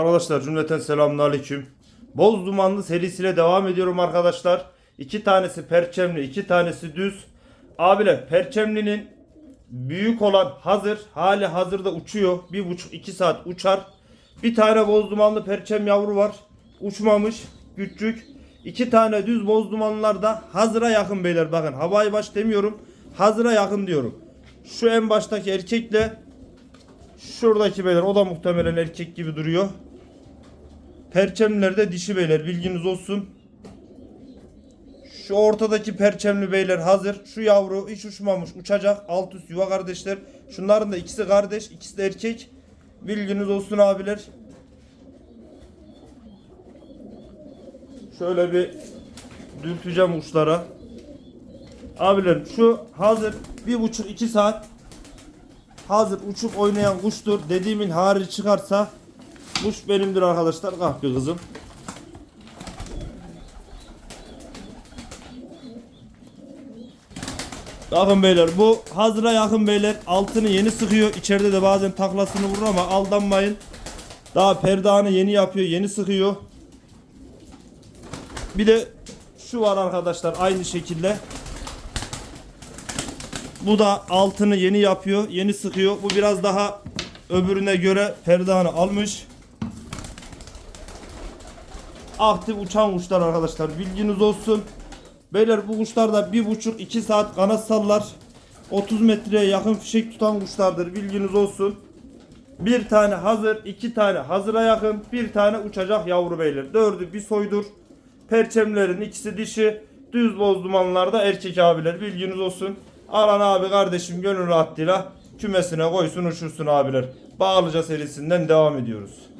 Arkadaşlar cümleten selamünaleyküm. Boz dumanlı serisiyle devam ediyorum arkadaşlar. İki tanesi perçemli, iki tanesi düz. Abiler perçemlinin büyük olan hazır. Hali hazırda uçuyor. Bir buçuk iki saat uçar. Bir tane boz dumanlı perçem yavru var. Uçmamış. Küçük. İki tane düz boz dumanlılar da hazıra yakın beyler. Bakın havai baş demiyorum. Hazıra yakın diyorum. Şu en baştaki erkekle Şuradaki beyler o da muhtemelen erkek gibi duruyor. Perçemliler de dişi beyler bilginiz olsun. Şu ortadaki perçemli beyler hazır. Şu yavru hiç uçmamış uçacak. Alt üst yuva kardeşler. Şunların da ikisi kardeş ikisi de erkek. Bilginiz olsun abiler. Şöyle bir dürteceğim uçlara. Abiler şu hazır bir buçuk iki saat hazır uçup oynayan kuştur. Dediğimin harici çıkarsa kuş benimdir arkadaşlar. Kalk kızım. Bakın beyler bu hazıra yakın beyler altını yeni sıkıyor. İçeride de bazen taklasını vurur ama aldanmayın. Daha perdanı yeni yapıyor, yeni sıkıyor. Bir de şu var arkadaşlar aynı şekilde. Bu da altını yeni yapıyor, yeni sıkıyor. Bu biraz daha öbürüne göre perdanı almış. Aktif uçan kuşlar arkadaşlar. Bilginiz olsun. Beyler bu kuşlar da bir buçuk iki saat kanat sallar. 30 metreye yakın fişek tutan kuşlardır. Bilginiz olsun. Bir tane hazır, iki tane hazıra yakın, bir tane uçacak yavru beyler. Dördü bir soydur. Perçemlerin ikisi dişi. Düz boz dumanlarda erkek abiler. Bilginiz olsun. Alan abi kardeşim gönül rahatlığıyla kümesine koysun uçursun abiler. Bağlıca serisinden devam ediyoruz.